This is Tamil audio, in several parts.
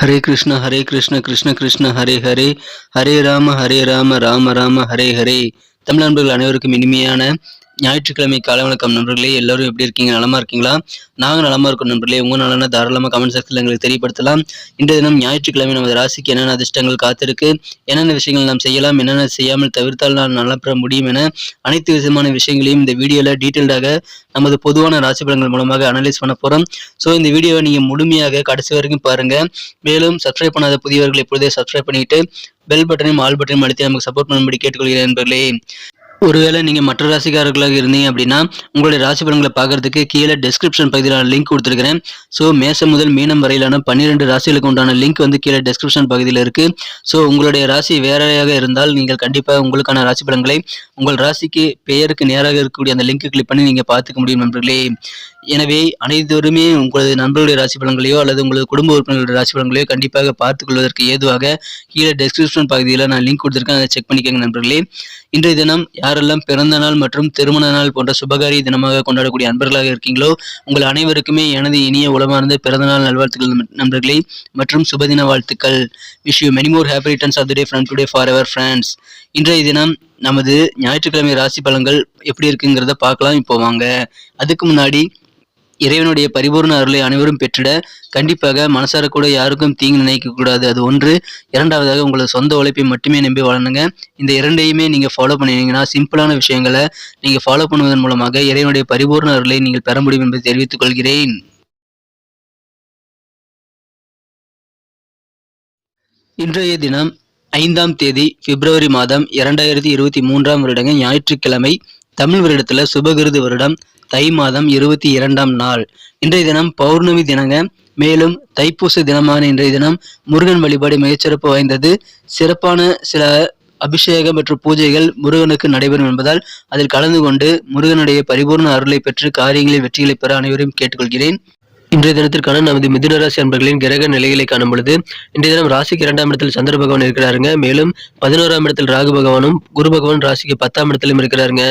ஹரே கிருஷ்ண ஹரே கிருஷ்ண கிருஷ்ண கிருஷ்ண ஹரே ஹரே. ஹரே ராம ஹரே ராம ராம ராம ஹரே ஹரே. தமிழ் நண்பர்கள் அனைவருக்கும் இனிமையான ஞாயிற்றுக்கிழமை காலை வணக்கம் நண்பர்களே எல்லாரும் எப்படி இருக்கீங்க? நலமா இருக்கீங்களா? நாங்கள் நலமா இருக்கோம் நண்பர்களே. உங்க நலனா தாராளமாக கமெண்ட் செக்ஷனில் எங்களுக்கு தெரியப்படுத்தலாம். இன்றைய தினம் ஞாயிற்றுக்கிழமை நமது ராசிக்கு என்னென்ன அதிர்ஷ்டங்கள் காத்திருக்கு? என்னென்ன விஷயங்கள் நாம் செய்யலாம்? என்னென்ன செய்யாமல் தவிர்த்தால் நான் நல்லா பெற முடியும் என அனைத்து விதமான விஷயங்களையும் இந்த வீடியோவில் டீட்டெயில்டாக நமது பொதுவான ராசி பலன்கள் மூலமாக அனலைஸ் பண்ண போகிறோம் ஸோ இந்த வீடியோவை நீங்கள் முழுமையாக கடைசி வரைக்கும் பாருங்க. மேலும் சப்ஸ்கிரைப் பண்ணாத புதியவர்கள் இப்பொழுதே சப்ஸ்கிரைப் பண்ணிட்டு பெல் பட்டனையும் ஆல் பட்டனையும் அழுத்தி நமக்கு சப்போர்ட் பண்ணும்படி கேட்டுக்கொள்கிறேன் நண்பர்களே. ஒருவேளை நீங்கள் மற்ற ராசிக்காரர்களாக இருந்தீங்க அப்படின்னா உங்களுடைய ராசி பலன்களை பார்க்கறதுக்கு கீழே டெஸ்கிரிப்ஷன் பகுதியில் நான் லிங்க் கொடுத்துருக்கிறேன். ஸோ மேசம் முதல் மீனம் வரையிலான பன்னிரெண்டு ராசிகளுக்கு உண்டான லிங்க் வந்து கீழே டெஸ்கிரிப்ஷன் பகுதியில் இருக்கு. ஸோ உங்களுடைய ராசி வேறையாக இருந்தால் நீங்கள் கண்டிப்பாக உங்களுக்கான ராசி பலன்களை உங்கள் ராசிக்கு பெயருக்கு நேராக இருக்கக்கூடிய அந்த லிங்க் கிளிக் பண்ணி நீங்கள் பார்த்துக்க முடியும் நண்பர்களே. எனவே அனைவருமே உங்களது நண்பர்களுடைய ராசி பலன்களையோ அல்லது உங்களது குடும்ப உறுப்பினர்களுடைய ராசி பலன்களையோ கண்டிப்பாக பார்த்துக் கொள்வதற்கு ஏதுவாக கீழே டெஸ்கிரிப்ஷன் பகுதியில் நான் லிங்க் கொடுத்துருக்கேன். அதை செக் பண்ணிக்கோங்க நண்பர்களே. இன்றைய தினம் யாரெல்லாம் பிறந்த நாள் மற்றும் திருமண நாள் போன்ற சுபகாரிய தினமாக கொண்டாடக்கூடிய அன்பர்களாக இருக்கீங்களோ உங்கள் அனைவருக்குமே எனது இனிய உளமார்ந்த பிறந்த நாள் நல்வாழ்த்துக்கள் நண்பர்களே மற்றும் சுபதின வாழ்த்துக்கள். Wish you many more happy returns of the day from today forever friends இன்றைய தினம் நமது ஞாயிற்றுக்கிழமை ராசி பலன்கள் எப்படி இருக்குங்கிறத பார்க்கலாம். இப்போ வாங்க. அதுக்கு முன்னாடி இறைவனுடைய பரிபூர்ண அருளை அனைவரும் பெற்றிட கண்டிப்பாக மனசார கூட யாருக்கும் தீங்கு நினைக்கக்கூடாது அது ஒன்று. இரண்டாவதாக உங்களது சொந்த உழைப்பை மட்டுமே நம்பி வளருங்க இந்த இரண்டையுமே நீங்கள் ஃபாலோ பண்ணினீங்கன்னா சிம்பிளான விஷயங்களை நீங்கள் ஃபாலோ பண்ணுவதன் மூலமாக இறைவனுடைய பரிபூர்ண அருளை நீங்கள் பெற முடியும் என்பதை தெரிவித்துக் கொள்கிறேன். இன்றைய தினம் ஐந்தாம் தேதி பிப்ரவரி மாதம் இரண்டாயிரத்தி இருபத்தி மூன்றாம் வருடங்க ஞாயிற்றுக்கிழமை தமிழ் வருடத்துல சுபகிருது வருடம் தை மாதம் இருபத்தி இரண்டாம் நாள். இன்றைய தினம் பௌர்ணமி தினங்க மேலும் தைப்பூச தினமான இன்றைய தினம் முருகன் வழிபாடு மிகச்சிறப்பு வாய்ந்தது. சிறப்பான சில அபிஷேகம் மற்றும் பூஜைகள் முருகனுக்கு நடைபெறும் என்பதால் அதில் கலந்து கொண்டு முருகனுடைய பரிபூர்ண அருளை பெற்று காரியங்களில் வெற்றிகளை பெற அனைவரையும் கேட்டுக்கொள்கிறேன். இன்றைய தினத்திற்கான நமது மிதுன ராசி அன்பர்களின் கிரக நிலைகளை காணும் பொழுது இன்றைய தினம் ராசிக்கு இரண்டாம் இடத்தில் சந்திர பகவான் இருக்கிறாருங்க. மேலும் பதினோராம் இடத்தில் ராகு பகவானும் குரு பகவான் ராசிக்கு பத்தாம் இடத்திலும் இருக்கிறாருங்க.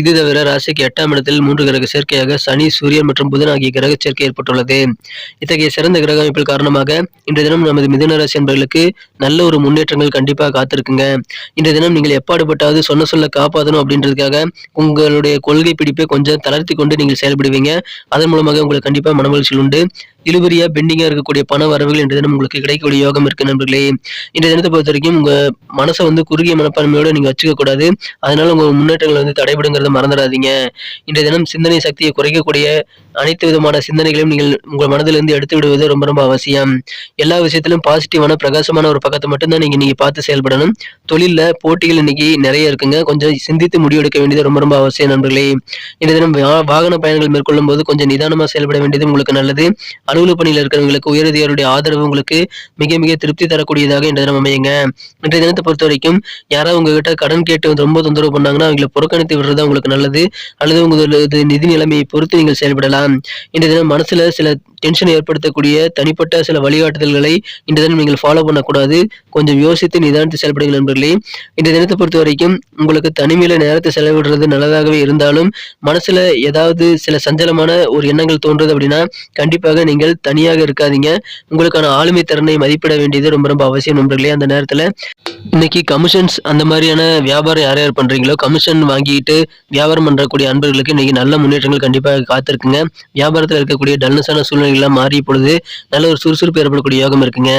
இது தவிர ராசிக்கு எட்டாம் இடத்தில் மூன்று கிரக சேர்க்கையாக சனி சூரியன் மற்றும் புதன் ஆகிய கிரக சேர்க்கை ஏற்பட்டுள்ளது. இத்தகைய சிறந்த கிரக அமைப்பில் காரணமாக இன்றைய தினம் நமது மிதுன ராசி அன்பர்களுக்கு நல்ல ஒரு முன்னேற்றங்கள் கண்டிப்பாக காத்திருக்குங்க. இன்றைய தினம் நீங்கள் எப்பாடுபட்டாவது சொன்ன சொல்ல காப்பாற்றணும் அப்படின்றதுக்காக உங்களுடைய கொள்கை பிடிப்பை கொஞ்சம் தளர்த்தி கொண்டு நீங்கள் செயல்படுவீங்க. அதன் மூலமாக உங்களுக்கு கண்டிப்பாக மனமகிழ்ச்சி உண்டு. இழுபறியா பெண்டிங்கா இருக்கக்கூடிய பண வரவுகள் இன்றைய தினம் உங்களுக்கு கிடைக்கக்கூடிய யோகம் இருக்கு நண்பர்களே. இன்றைய தினத்தை பொறுத்த வரைக்கும் உங்க மனசை வந்து குறுகிய மனப்பான்மையோட நீங்க வச்சுக்க கூடாது. அதனால உங்க முன்னேற்றங்கள் வந்து தடைபடுங்கிறத மறந்துடாதீங்க. இன்றைய தினம் சிந்தனை சக்தியை குறைக்கக்கூடிய அனைத்து விதமான சிந்தனைகளையும் நீங்கள் உங்கள் மனதிலிருந்து எடுத்து விடுவது ரொம்ப ரொம்ப அவசியம். எல்லா விஷயத்திலும் பாசிட்டிவான பிரகாசமான ஒரு பக்கத்தை மட்டும்தான் நீங்க நீங்கள் பார்த்து செயல்படணும். தொழிலில் போட்டிகள் இன்னைக்கு நிறைய இருக்குங்க. கொஞ்சம் சிந்தித்து முடிவெடுக்க வேண்டியது ரொம்ப ரொம்ப அவசியம் நண்பர்களே. இந்த தினம் வா- வாகன பயணங்கள் மேற்கொள்ளும் போது கொஞ்சம் நிதானமா செயல்பட வேண்டியது உங்களுக்கு நல்லது. அலுவலக பணியில் இருக்கிறவங்களுக்கு உயரதிகாரியுடைய ஆதரவு உங்களுக்கு மிக மிக திருப்தி தரக்கூடியதாக இந்த தினம் அமையுங்க. இன்றைய தினத்தை பொறுத்த வரைக்கும் யாராவது உங்ககிட்ட கடன் கேட்டு ரொம்ப தொந்தரவு பண்ணாங்கன்னா அவங்களை புறக்கணித்து விடுறது உங்களுக்கு நல்லது. அல்லது உங்களது நிதி நிலைமையை பொறுத்து நீங்கள் செயல்படலாம். இன்றைய தினம் மனசுல சில டென்ஷன் ஏற்படுத்தக்கூடிய தனிப்பட்ட சில வழிகாட்டுதல்களை இன்றைய தினம் நீங்கள் ஃபாலோ பண்ணக்கூடாது. கொஞ்சம் யோசித்து நிதானித்து செயல்படுங்கள் நண்பர்களே. இன்றைய தினத்தை பொறுத்த வரைக்கும் உங்களுக்கு தனிமையில நேரத்தை செலவிடுறது நல்லதாகவே இருந்தாலும் மனசுல ஏதாவது சில சஞ்சலமான ஒரு எண்ணங்கள் தோன்றுது அப்படின்னா கண்டிப்பாக நீங்கள் தனியாக இருக்காதீங்க. உங்களுக்கான ஆளுமை திறனை மதிப்பிட வேண்டியது ரொம்ப ரொம்ப அவசியம் நண்பர்களே அந்த நேரத்துல. இன்னைக்கு கமிஷன்ஸ் அந்த மாதிரியான வியாபாரம் யார் யார் பண்றீங்களோ கமிஷன் வாங்கிட்டு வியாபாரம் பண்ணுறக்கூடிய அன்பர்களுக்கு இன்னைக்கு நல்ல முன்னேற்றங்கள் கண்டிப்பாக காத்திருக்குங்க. வியாபாரத்தில் இருக்கக்கூடிய டல்னஸான சூழ்நிலைகள்லாம் மாறிய பொழுது நல்ல ஒரு சுறுசுறுப்பு ஏற்படக்கூடிய யோகம் இருக்குங்க.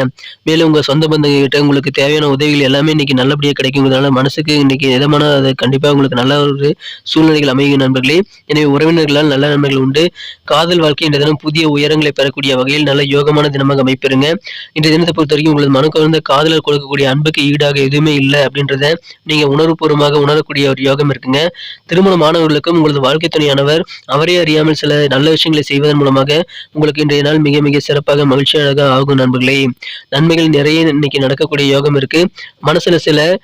மேலும் உங்கள் சொந்த பந்தங்கிட்ட உங்களுக்கு தேவையான உதவிகள் எல்லாமே இன்னைக்கு நல்லபடியாக கிடைக்குங்கிறதுனால மனசுக்கு இன்னைக்கு இதமான அது கண்டிப்பாக உங்களுக்கு நல்ல ஒரு சூழ்நிலைகள் அமையும் நண்பர்களே. எனவே உறவினர்களால் நல்ல நன்மைகள் உண்டு. காதல் வாழ்க்கை இந்த தினம் புதிய உயரங்களை பெறக்கூடிய வகையில் நல்ல யோகமான தினமாக அமைப்பெறுங்க இன்றைய தினத்தை பொறுத்த வரைக்கும் உங்களது மனு காதலர் கொடுக்கக்கூடிய அன்புக்கு ஈடாக எதுவுமே இல்லை அப்படின்றத நீங்க உணர்வுபூர்வமாக உணரக்கூடிய ஒரு யோகம் இருக்குங்க. திருமணமானவர்களுக்கும் உங்களது வாழ்க்கை துணையானவர் அவரே அறியாமல் சில நல்ல விஷயங்களை செய்வதன் மூலமாக உங்களுக்கு இன்றைய நாள் மிக மிக சிறப்பாக மகிழ்ச்சியாக ஆகும் நண்பர்களே. நன்மைகள் நிறைய இன்னைக்கு நடக்கக்கூடிய யோகம் இருக்கு. மனசுல சில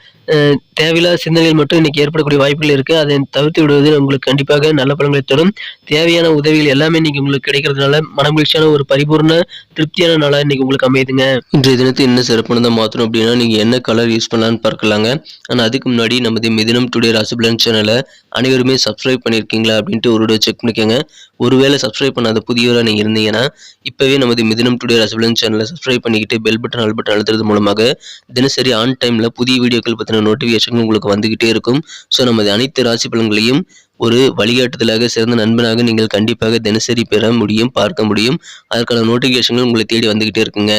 தேவையில்லாத சிந்தனைகள் மட்டும் இன்னைக்கு ஏற்படக்கூடிய வாய்ப்புகள் இருக்கு. அதை தவிர்த்து விடுவது உங்களுக்கு கண்டிப்பாக நல்ல பலன்களை தரும். தேவையான உதவிகள் எல்லாமே இன்னைக்கு உங்களுக்கு கிடைக்கிறதுனால மனமகிழ்ச்சியான ஒரு பரிபூர்ண திருப்தியான நாளா இன்னைக்கு உங்களுக்கு அமையுதுங்க. இன்றைய தினத்தை என்ன சிறப்பானதாக மாற்றணும் அப்படின்னா நீங்கள் என்ன கலர் யூஸ் பண்ணலான்னு பார்க்கலாங்க. ஆனால் அதுக்கு முன்னாடி நமது மிதினம் டுடே ராசிபலன் சேனலை அனைவருமே சப்ஸ்கிரைப் பண்ணியிருக்கீங்களா அப்படின்ட்டு ஒரு செக் பண்ணிக்கோங்க. ஒருவேளை சப்ஸ்கிரைப் பண்ணாத புதியவராக நீங்கள் இருந்தீங்கன்னா இப்போவே நமது மிதினம் டுடே ராசிபலன் சேனலை சப்ஸ்கிரைப் பண்ணிக்கிட்டு பெல் பட்டன் ஆல் பட்டன் அழுத்துறது மூலமாக தினசரி ஆன் டைமில் புதிய வீடியோக்கள் பற்றின நோட்டிஃபிகேஷன் உங்களுக்கு வந்துக்கிட்டே இருக்கும். ஸோ நமது அனைத்து ராசி பலன்களையும் ஒரு வழிகாட்டுதலாக சிறந்த நண்பனாக நீங்கள் கண்டிப்பாக தினசரி பெற முடியும் பார்க்க முடியும். அதற்கான நோட்டிஃபிகேஷன்கள் உங்களை தேடி வந்துக்கிட்டே இருக்குங்க.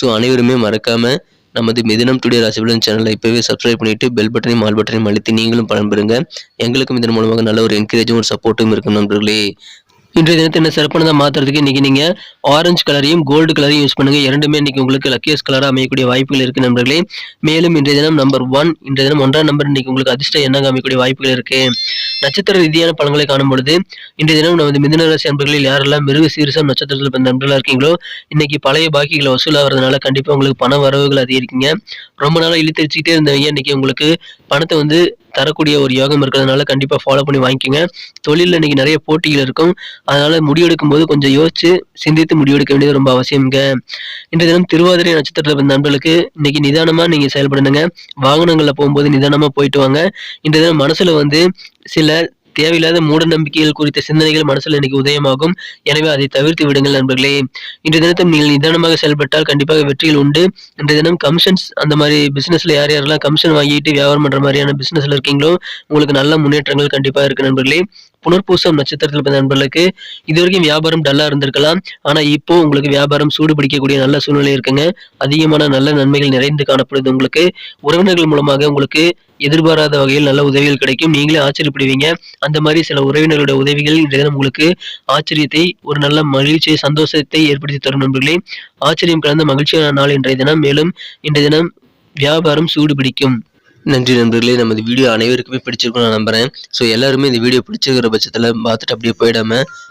ஸோ அனைவருமே மறக்காம நமது மிதினம் டுடே ராசிபலன் சேனலை இப்போவே சப்ஸ்கிரைப் பண்ணிட்டு பெல் பட்டனையும் ஆல் பட்டனையும் அழுத்தி நீங்களும் பலன் பெறுங்க. எங்களுக்கும் இதன் மூலமாக நல்ல ஒரு என்கரேஜும் ஒரு சப்போர்ட்டும் இருக்கும் நண்பர்களே. இன்றைய தினத்தை என்ன சிறப்பானதாக மாற்றுறதுக்கு இன்னைக்கு நீங்கள் ஆரஞ்சு கலரையும் கோல்டு கலரையும் யூஸ் பண்ணுங்கள் இரண்டுமே இன்னைக்கு உங்களுக்கு லக்கியஸ் கலராக அமையக்கூடிய வாய்ப்புகள் இருக்குது நண்பர்களே. மேலும் இன்றைய தினம் நம்பர் ஒன் இன்றைய தினம் ஒன்றாம் நம்பர் இன்றைக்கி உங்களுக்கு அதிர்ஷ்ட எண்ணாக அமையக்கூடிய வாய்ப்புகள் இருக்குது நட்சத்திர ரீதியான பலன்களை காணும் பொழுது இன்றைய தினம் நமது மிதுன ராசி நண்பர்களில் யாரெல்லாம் மிருக சீரிசம் நட்சத்திரத்தில் பிறந்த நண்பர்களாக இருக்கீங்களோ இன்றைக்கி பழைய பாக்கிகளை வசூலாகிறதுனால கண்டிப்பாக உங்களுக்கு பண வரவுகள் அதிகரிக்குங்க. ரொம்ப நாளாக இழுத்தடிச்சுக்கிட்டே இருந்தவங்க இன்னைக்கு உங்களுக்கு பணத்தை வந்து தரக்கூடிய ஒரு யோகம் இருக்கிறதுனால கண்டிப்பாக ஃபாலோ பண்ணி வாங்கிக்கோங்க. தொழிலில் இன்னைக்கு நிறைய போட்டிகள் இருக்கும். அதனால முடிவெடுக்கும் போது கொஞ்சம் யோசிச்சு சிந்தித்து முடிவெடுக்க வேண்டியது ரொம்ப அவசியம்ங்க. இன்றைய தினம் திருவாதிரை நட்சத்திரத்தில் பிறந்த நண்பர்களுக்கு இன்னைக்கு நிதானமாக நீங்கள் செயல்படணுங்க. வாகனங்களில் போகும்போது நிதானமாக போயிட்டு வாங்க. இன்றைய தினம் மனசில் வந்து சில தேவையில்லாத மூட நம்பிக்கைகள் குறித்த சிந்தனைகள் மனசில் இன்னைக்கு உதயமாகும். எனவே அதை தவிர்த்து விடுங்கள் நண்பர்களே. இன்றைய தினத்தில் நீங்கள் நிதானமாக செயல்பட்டால் கண்டிப்பாக வெற்றிகள் உண்டு. இன்றைய தினம் கமிஷன்ஸ் அந்த மாதிரி பிசினஸ்ல யார் யாரெல்லாம் கமிஷன் வாங்கிட்டு வியாபாரம் பண்ற மாதிரியான பிசினஸ்ல இருக்கீங்களோ உங்களுக்கு நல்ல முன்னேற்றங்கள் கண்டிப்பாக இருக்கு நண்பர்களே. புனர்பூசம் நட்சத்திரத்தில் பிறந்த நண்பர்களுக்கு இது வரைக்கும் வியாபாரம் டல்லா இருந்திருக்கலாம். ஆனா இப்போ உங்களுக்கு வியாபாரம் சூடு பிடிக்கக்கூடிய நல்ல சூழ்நிலை இருக்குங்க. அதிகமான நல்ல நன்மைகள் நிறைந்து காணப்படுது உங்களுக்கு. உறவினர்கள் மூலமாக உங்களுக்கு எதிர்பாராத வகையில் நல்ல உதவிகள் கிடைக்கும். நீங்களே ஆச்சரியப்படுவீங்க. அந்த மாதிரி சில உறவினர்களுடைய உதவிகள் இன்றைய தினம் உங்களுக்கு ஆச்சரியத்தை ஒரு நல்ல மகிழ்ச்சியை சந்தோஷத்தை ஏற்படுத்தி தரும் நண்பர்களே. ஆச்சரியம் கலந்த மகிழ்ச்சியான நாள் இன்றைய தினம். மேலும் இன்றைய தினம் வியாபாரம் சூடு பிடிக்கும். நன்றி நண்பர்களே. நமது வீடியோ அனைவருக்குமே பிடிச்சிருக்கும் நான் நம்புறேன். ஸோ எல்லாருமே இந்த வீடியோ பிடிச்சிருக்கிற பட்சத்தில் பார்த்துட்டு அப்படியே போயிடாம